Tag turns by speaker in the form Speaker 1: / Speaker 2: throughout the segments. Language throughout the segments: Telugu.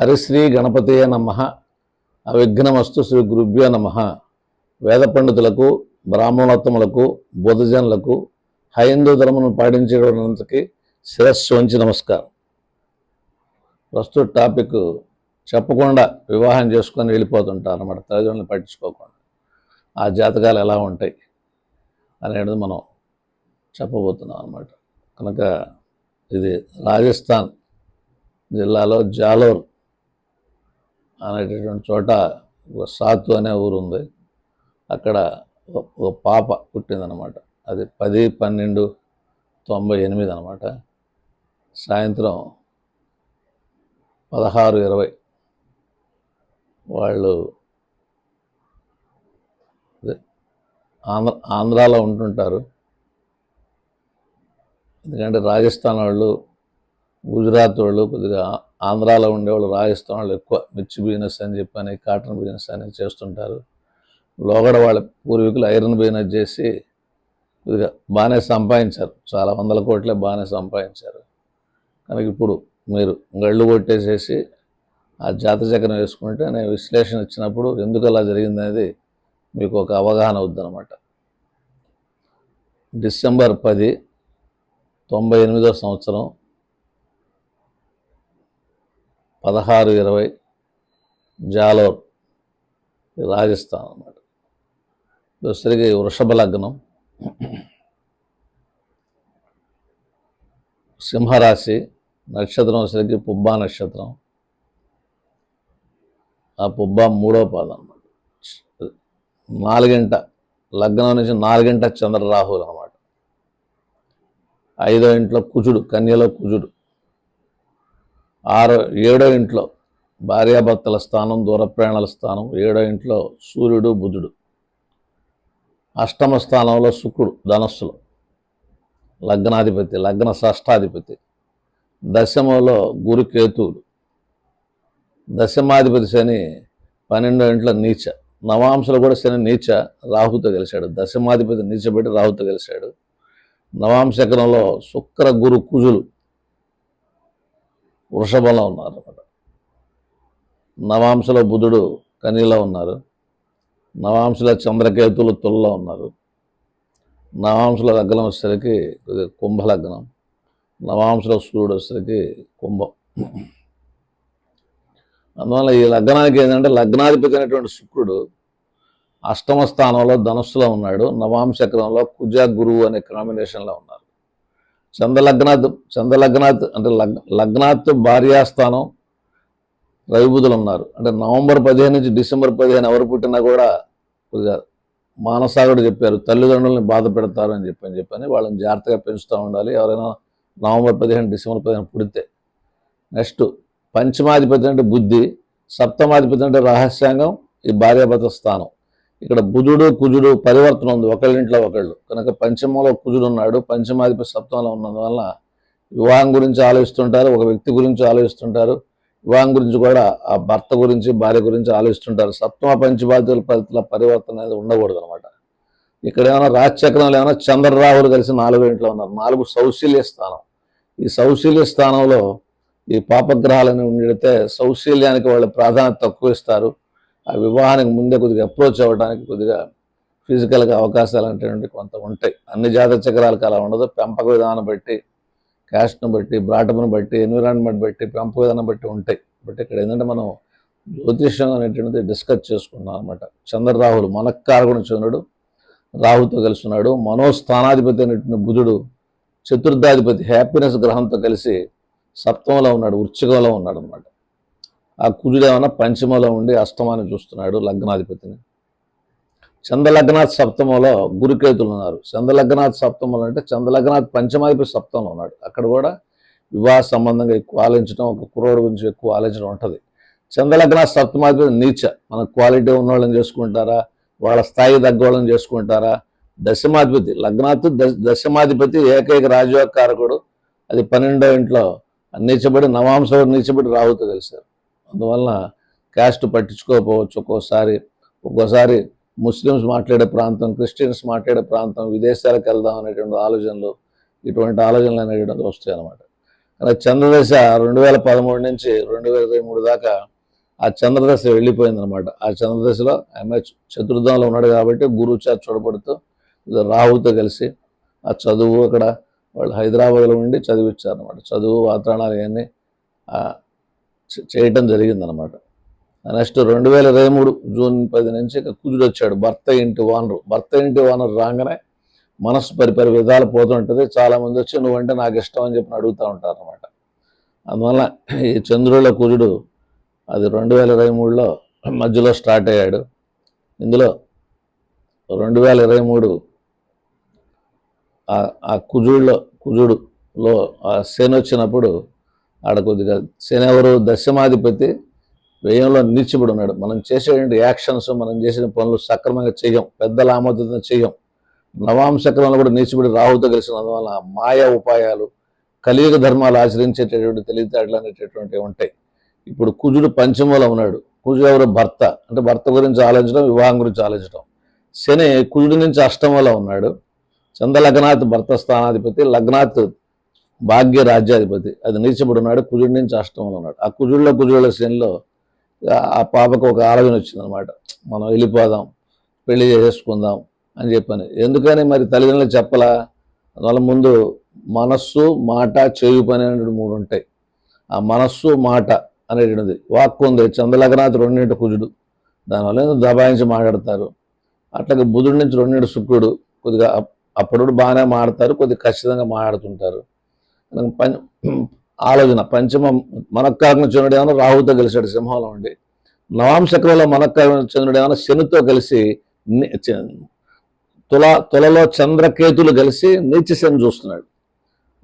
Speaker 1: హరిశ్రీ గణపతయ నమ. అవిఘ్నమస్తు శ్రీ గురుభ్యో నమ. వేద పండితులకు బ్రాహ్మణోత్తములకు బుధజనులకు హైందూ ధర్మను పాటించేటంతకి శిరస్సు వంచి నమస్కారం. ప్రస్తుత టాపిక్ చెప్పకుండా వివాహం చేసుకొని వెళ్ళిపోతుంటారు అన్నమాట. తల్లిదండ్రులను పట్టించుకోకుండా. ఆ జాతకాలు ఎలా ఉంటాయి అనేది మనం చెప్పబోతున్నాం అన్నమాట. కనుక ఇది రాజస్థాన్ జిల్లాలో జాలోర్ అనేటటువంటి చోట ఒక సాతు అనే ఊరు ఉంది. అక్కడ ఒక- పాప పుట్టిందనమాట అది పది పన్నెండు తొంభై ఎనిమిది అనమాట సాయంత్రం పదహారు ఇరవై వాళ్ళు ఆంధ్ర ఆంధ్రాలో ఉంటుంటారు. ఎందుకంటే రాజస్థాన్ వాళ్ళు గుజరాత్ వాళ్ళు కొద్దిగా ఆంధ్రాలో ఉండేవాళ్ళు రాజస్థాన్ వాళ్ళు ఎక్కువ మిర్చి బిజినెస్ అని చెప్పని కాటన్ బిజినెస్ అని చేస్తుంటారు. లోగడ వాళ్ళ పూర్వీకులు ఐరన్ బిజినెస్ చేసి ఇదిగా బాగానే సంపాదించారు. చాలా వందల కోట్లే బాగానే సంపాదించారు. కనుక ఇప్పుడు మీరు గళ్ళు కొట్టేసేసి ఆ జాత చక్రం వేసుకుంటే నేను విశ్లేషణ ఇచ్చినప్పుడు ఎందుకు అలా జరిగిందనేది మీకు ఒక అవగాహన అవుద్దనమాట డిసెంబర్ పది తొంభై ఎనిమిదో సంవత్సరం పదహారు ఇరవై జాలోర్ రాజస్థాన్ అన్నమాట. దోసరికి వృషభ లగ్నం. సింహరాశి నక్షత్రం వచ్చేసరికి పుబ్బా నక్షత్రం. ఆ పుబ్బా మూడో పాదం అన్నమాట. నాలుగింట లగ్నం నుంచి నాలుగింట చంద్రరాహులు అన్నమాట. ఐదో ఇంట్లో కుజుడు కన్యలో కుజుడు. ఆరో ఏడో ఇంట్లో భార్యాభర్తల స్థానం దూరప్రయాణాల స్థానం ఏడో ఇంట్లో సూర్యుడు బుధుడు. అష్టమ స్థానంలో శుక్రుడు ధనస్సులో. లగ్నాధిపతి లగ్న షష్టాధిపతి. దశమంలో గురుకేతువులు దశమాధిపతి శని పన్నెండో ఇంట్లో నీచ. నవాంశలో కూడా శని నీచ రాహుతో గెలిచాడు దశమాధిపతి నీచబెట్టి రాహుతో గెలిచాడు నవాంశకరంలో శుక్ర గురు కుజులు. వృషభంలో ఉన్నారు అనమాట నవాంశలో బుధుడు కనిలో ఉన్నారు. నవాంశలో చంద్రకేతులు తుల్లో ఉన్నారు. నవాంశలో లగ్నం వచ్చేసరికి కుంభ లగ్నం నవాంశలో సూర్యుడు వచ్చేసరికి కుంభం. అందువల్ల ఈ లగ్నానికి ఏంటంటే లగ్నాధిపతి అయినటువంటి శుక్రుడు అష్టమ స్థానంలో ధనుస్సులో ఉన్నాడు. నవాంశకరంలో కుజ గురువు అనే కాంబినేషన్లో ఉన్నారు. చంద్రలగ్నాత్ చంద్రలగ్నాత్ అంటే లగ్ లగ్నాత్ భార్యాస్థానం రవిబుధులు ఉన్నారు అంటే నవంబర్ పదిహేను నుంచి డిసెంబర్ పదిహేను ఎవరు పుట్టినా కూడా కొద్దిగా మానసాగుడు చెప్పారు తల్లిదండ్రులని బాధ పెడతారు అని చెప్పని చెప్పని వాళ్ళని జాగ్రత్తగా పెంచుతూ ఉండాలి. ఎవరైనా నవంబర్ పదిహేను డిసెంబర్ పదిహేను పుడితే. నెక్స్ట్ పంచమాధిపతి అంటే బుద్ధి సప్తమాధిపతి అంటే రహస్యాంగం ఈ భార్యాభర్త స్థానం ఇక్కడ బుధుడు కుజుడు పరివర్తన ఉంది. ఒకళ్ళింట్లో ఒకళ్ళు. కనుక పంచమంలో కుజుడు ఉన్నాడు. పంచమాధిపతి సప్తంలో ఉన్నందువల్ల వివాహం గురించి ఆలోచిస్తుంటారు. ఒక వ్యక్తి గురించి ఆలోచిస్తుంటారు. వివాహం గురించి కూడా ఆ భర్త గురించి భార్య గురించి ఆలోచిస్తుంటారు. సప్తమ పంచబాధ్యుల పరిస్థితుల పరివర్తన అనేది ఉండకూడదు అనమాట ఇక్కడ ఏమైనా రాజచక్రంలో ఏమైనా చంద్రరాహులు కలిసి నాలుగు ఇంట్లో ఉన్నారు. నాలుగు సౌశీల్య స్థానం. ఈ సౌశీల్య స్థానంలో ఈ పాపగ్రహాలని ఉండితే సౌశీల్యానికి వాళ్ళు ప్రాధాన్యత తక్కువ ఇస్తారు. ఆ వివాహానికి ముందే కొద్దిగా అప్రోచ్ అవ్వడానికి కొద్దిగా ఫిజికల్గా అవకాశాలు అనేటువంటి కొంత ఉంటాయి. అన్ని జాతర చక్రాలకు అలా ఉండదు. పెంపక విధానం బట్టి క్యాస్ట్ను బట్టి బ్రాటప్ను బట్టి ఎన్విరాన్మెంట్ బట్టి పెంపక విధానం బట్టి ఉంటాయి. బట్ ఇక్కడ ఏంటంటే మనం జ్యోతిష్యం అనేటువంటిది డిస్కస్ చేసుకున్నాం అనమాట చంద్రరాహులు మనక్కారకుడు చంద్రుడు రాహుతో కలిసి ఉన్నాడు మనోస్థానాధిపతి అనేటువంటి బుధుడు చతుర్థాధిపతి హ్యాపీనెస్ గ్రహంతో కలిసి సప్తమంలో ఉన్నాడు వృచ్చికంలో ఉన్నాడు అనమాట ఆ కుజుడు ఏమైనా పంచమలో ఉండి అష్టమాన్ని చూస్తున్నాడు లగ్నాధిపతిని. చంద్రలగ్నాథ్ సప్తమంలో గురుకేతులు ఉన్నారు. చంద్రలగ్నాథ్ సప్తమంలో అంటే చంద్రలగ్నాథ్ పంచమాధిపతి సప్తంలో ఉన్నాడు. అక్కడ కూడా వివాహ సంబంధంగా ఎక్కువ ఆలోచించడం ఒక కుర్రోడు గురించి ఎక్కువ ఆలోచన ఉంటుంది. చంద్రలగ్నాథ్ సప్తమాధిపతి నీచ. మన క్వాలిటీ ఉన్న వాళ్ళని చేసుకుంటారా? వాళ్ళ స్థాయి తగ్గవాళ్ళని చేసుకుంటారా? దశమాధిపతి లగ్నాథ్ దశ- దశమాధిపతి ఏకైక రాజయోగకారకుడు. అది పన్నెండో ఇంట్లో నీచబడి నవాంశ నీచబడి రాహుతో కలిశారు అందువలన క్యాస్ట్ పట్టించుకోకపోవచ్చు. ఒక్కోసారి ఒక్కోసారి ముస్లిమ్స్ మాట్లాడే ప్రాంతం క్రిస్టియన్స్ మాట్లాడే ప్రాంతం విదేశాలకు వెళ్దాం అనేటువంటి ఆలోచనలు ఇటువంటి ఆలోచనలు అనేటువంటి వస్తాయి అన్నమాట అలా చంద్రదశ రెండు వేల పదమూడు నుంచి రెండు వేల ఇరవై మూడు దాకా ఆ చంద్రదశ వెళ్ళిపోయింది అనమాట ఆ చంద్రదశలో ఆమె చతుర్థంలో ఉన్నాడు కాబట్టి గురువు చేత చూడబడుతూ రాహుతో కలిసి ఆ చదువు అక్కడ వాళ్ళు హైదరాబాద్లో ఉండి చదివించారు అనమాట చదువు వాతావరణాలు ఇవన్నీ చేయటం జరిగిందనమాట నెక్స్ట్ రెండు వేల ఇరవై మూడు జూన్ పది నుంచి ఇక కుజుడు వచ్చాడు భర్త ఇంటి వానరు భర్త ఇంటి వానరు రాగానే మనసు పరిపరి విధాలు పోతుంటుంది. చాలామంది వచ్చి నువ్వంటే నాకు ఇష్టం అని చెప్పి అడుగుతూ ఉంటారు అనమాట అందువల్ల ఈ చంద్రుల కుజుడు అది రెండు వేల ఇరవై మూడులో మధ్యలో స్టార్ట్ అయ్యాడు. ఇందులో రెండు వేల ఇరవై మూడు ఆ- ఆ కుజుడులో కుజుడులో ఆ శని వచ్చినప్పుడు ఆడ కొద్దిగా శనివారు దశమాధిపతి వ్యయంలో నిలిచిపడి ఉన్నాడు. మనం చేసేటువంటి యాక్షన్స్ మనం చేసిన పనులు సక్రమంగా చెయ్యం పెద్దల ఆమోదంతో చెయ్యం నవాంశక్రమంలో కూడా నిలిచిపడి రాహుతో కలిసినందువల్ల మాయ ఉపాయాలు కలియుగ ధర్మాలు ఆచరించేటటువంటి తెలివితేటలు అనేటటువంటివి ఉంటాయి. ఇప్పుడు కుజుడు పంచమలో ఉన్నాడు. కుజుడు ఎవరు? భర్త. అంటే భర్త గురించి ఆలోచించడం వివాహం గురించి ఆలోచించడం. శని కుజుడి నుంచి అష్టమలో ఉన్నాడు. చంద్ర లగ్నాథ్ భర్త స్థానాధిపతి. లగ్నాథ్ భాగ్య రాజ్యాధిపతి అది నీచబడి ఉన్నాడు కుజుడి నుంచి అష్టమంలో ఉన్నాడు. ఆ కుజుడిలో కుజుడుల శ్రేణిలో ఆ- పాపకు ఒక ఆలోచన వచ్చిందనమాట మనం వెళ్ళిపోదాం పెళ్ళి చేసేసుకుందాం అని చెప్పాను. ఎందుకని మరి తల్లిదండ్రులు చెప్పలా? అందువల్ల ముందు మనస్సు మాట చేయు పని అనేటువంటి మూడు ఉంటాయి. ఆ మనస్సు మాట అనేటువంటిది. వాక్కు ఉంది చంద్రలగ్నాథ్ రెండింటి కుజుడు. దానివల్ల దబాయించి మాట్లాడతారు. అట్లాగే బుధుడి నుంచి రెండింటి శుక్రుడు. కొద్దిగా అప్- అప్పుడు బాగానే మాడతారు కొద్దిగా ఖచ్చితంగా మాట్లాడుతుంటారు. ఆలోచన పంచమ మనక్కారణ చంద్రుడు ఏమైనా రాహుతో కలిశాడు సింహంలో ఉండి. నవాంశక్రంలో మనక్కారణ చంద్రుడు ఏమైనా శనితో కలిసి తుల తులలో చంద్రకేతులు కలిసి నీచ శని చూస్తున్నాడు.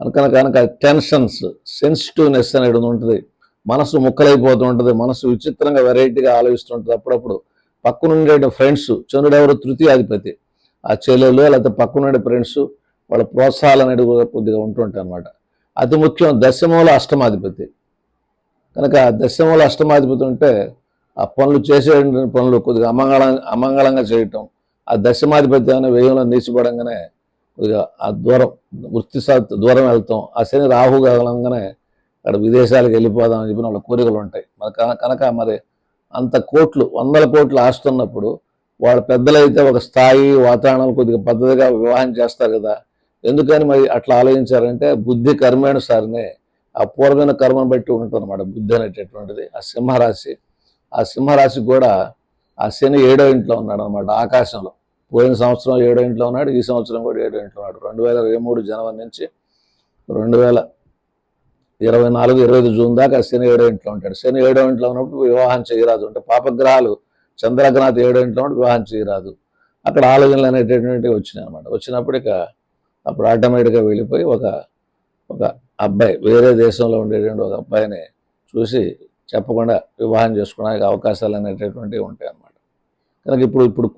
Speaker 1: కనుక కనుక టెన్షన్స్ సెన్సిటివ్నెస్ అనేది ఉంటుంది. మనసు ముక్కలైపోతూ ఉంటుంది. మనసు విచిత్రంగా వెరైటీగా ఆలోచిస్తుంటుంది అప్పుడప్పుడు పక్కనుండే ఫ్రెండ్స్ చంద్రుడు ఎవరు? తృతీయాధిపతి. ఆ చెల్లెలు లేకపోతే పక్కనుండే ఫ్రెండ్స్ వాళ్ళ ప్రోత్సాహాలు అనేది కూడా కొద్దిగా ఉంటుంటాయి అనమాట అతి ముఖ్యం దశమూల అష్టమాధిపతి. కనుక దశమూల అష్టమాధిపతి ఉంటే ఆ పనులు చేసే పనులు కొద్దిగా అమంగళం అమంగళంగా చేయటం. ఆ దశమాధిపతి అనే వ్యయంలో నీచిపడంగానే కొద్దిగా ఆ దూరం వృత్తి దూరం వెళ్తాం. ఆ శని రాహు కాగలంగానే అక్కడ విదేశాలకు వెళ్ళిపోదాం అని చెప్పిన వాళ్ళ కోరికలు ఉంటాయి. మరి కన- కనుక మరి అంత కోట్లు వందల కోట్లు ఆస్తున్నప్పుడు వాళ్ళ పెద్దలైతే ఒక స్థాయి వాతావరణం కొద్దిగా పద్ధతిగా వివాహం చేస్తారు కదా. ఎందుకని మరి అట్లా ఆలోచించారంటే బుద్ధి కర్మేణుసారినే ఆ పూర్వమైన కర్మను బట్టి ఉంటుంది అనమాట బుద్ధి అనేటటువంటిది. ఆ సింహరాశి ఆ సింహరాశి కూడా ఆ శని ఏడో ఇంట్లో ఉన్నాడు అనమాట ఆకాశంలో. పోయిన సంవత్సరం ఏడో ఇంట్లో ఉన్నాడు ఈ సంవత్సరం కూడా ఏడో ఇంట్లో ఉన్నాడు. రెండు వేల ఇరవై మూడు జనవరి నుంచి రెండు వేల ఇరవై నాలుగు ఇరవై ఐదు జూన్ దాకా శని ఏడో ఇంట్లో ఉంటాడు. శని ఏడో ఇంట్లో ఉన్నప్పుడు వివాహం చేయరాదు. అంటే పాపగ్రహాలు చంద్రగ్రహాలు ఏడో ఇంట్లో ఉన్నప్పుడు వివాహం చేయరాదు. అక్కడ ఆలోచనలు అనేటటువంటివి వచ్చినాయి అనమాట వచ్చినప్పుడు ఇక అప్పుడు ఆటోమేటిక్గా వెళ్ళిపోయి ఒక ఒక అబ్బాయి వేరే దేశంలో ఉండేటువంటి ఒక అబ్బాయిని చూసి చెప్పకుండా వివాహం చేసుకోవడానికి అవకాశాలు అనేటటువంటివి ఉంటాయి అన్నమాట కనుక ఇప్పుడు ఇప్పుడు